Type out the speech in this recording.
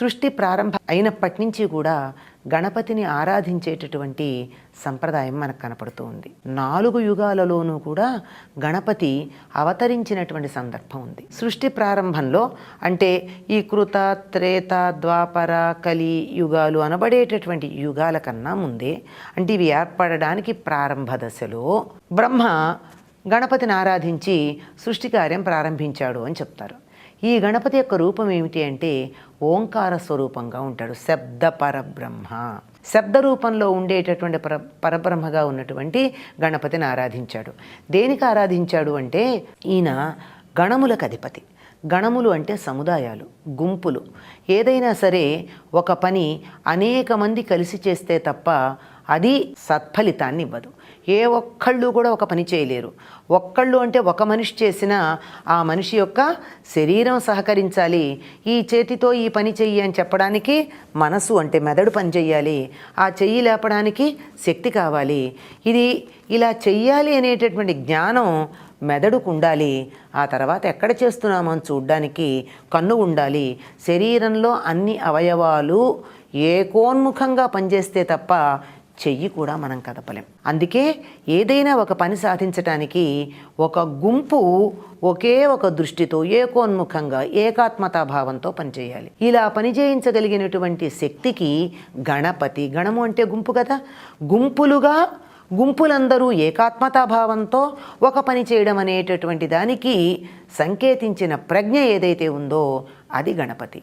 సృష్టి ప్రారంభ అయినప్పటి నుంచి కూడా గణపతిని ఆరాధించేటటువంటి సంప్రదాయం మనకు కనపడుతూ ఉంది నాలుగు యుగాలలోనూ కూడా గణపతి అవతరించినటువంటి సందర్భం ఉంది. సృష్టి ప్రారంభంలో అంటే ఈ కృత త్రేత ద్వాపర కలి యుగాలు అనబడేటటువంటి యుగాల కన్నా ముందే అంటే ఇవి ఏర్పడడానికి ప్రారంభ దశలో బ్రహ్మ గణపతిని ఆరాధించి సృష్టి కార్యం ప్రారంభించాడు అని చెప్తారు. ఈ గణపతి యొక్క రూపం ఏమిటి అంటే ఓంకార స్వరూపంగా ఉంటాడు శబ్ద పరబ్రహ్మ. శబ్ద రూపంలో ఉండేటటువంటి పర పరబ్రహ్మగా ఉన్నటువంటి గణపతిని ఆరాధించాడు. దేనికి ఆరాధించాడు అంటే ఈయన గణములకు అధిపతి. గణములు అంటే సముదాయాలు గుంపులు. ఏదైనా సరే ఒక పని అనేక మంది కలిసి చేస్తే తప్ప అది సత్ఫలితాన్ని ఇవ్వదు ఏ ఒక్కళ్ళు కూడా ఒక పని చేయలేరు. ఒక్కళ్ళు అంటే ఒక మనిషి చేసిన ఆ మనిషి యొక్క శరీరం సహకరించాలి. ఈ చేతితో ఈ పని చెయ్యి అని చెప్పడానికి మనసు అంటే మెదడు పని చెయ్యాలి. ఆ చెయ్యి లేపడానికి శక్తి కావాలి. ఇది ఇలా చెయ్యాలి అనేటటువంటి జ్ఞానం మెదడుకు ఉండాలి. ఆ తర్వాత ఎక్కడ చేస్తున్నామో అని చూడ్డానికి కన్ను ఉండాలి. శరీరంలో అన్ని అవయవాలు ఏకోన్ముఖంగా పనిచేస్తే తప్ప చెయ్యి కూడా మనం కదపలేం. అందుకే ఏదైనా ఒక పని సాధించటానికి ఒక గుంపు ఒకే ఒక దృష్టితో ఏకోన్ముఖంగా ఏకాత్మతా భావంతో పనిచేయాలి. ఇలా పని చేయించగలిగినటువంటి శక్తికి గణపతి గణము అంటే గుంపు కదా. గుంపులుగా గుంపులందరూ ఏకాత్మతాభావంతో ఒక పని చేయడం అనేటటువంటి దానికి సంకేతించిన ప్రజ్ఞ ఏదైతే ఉందో అది గణపతి.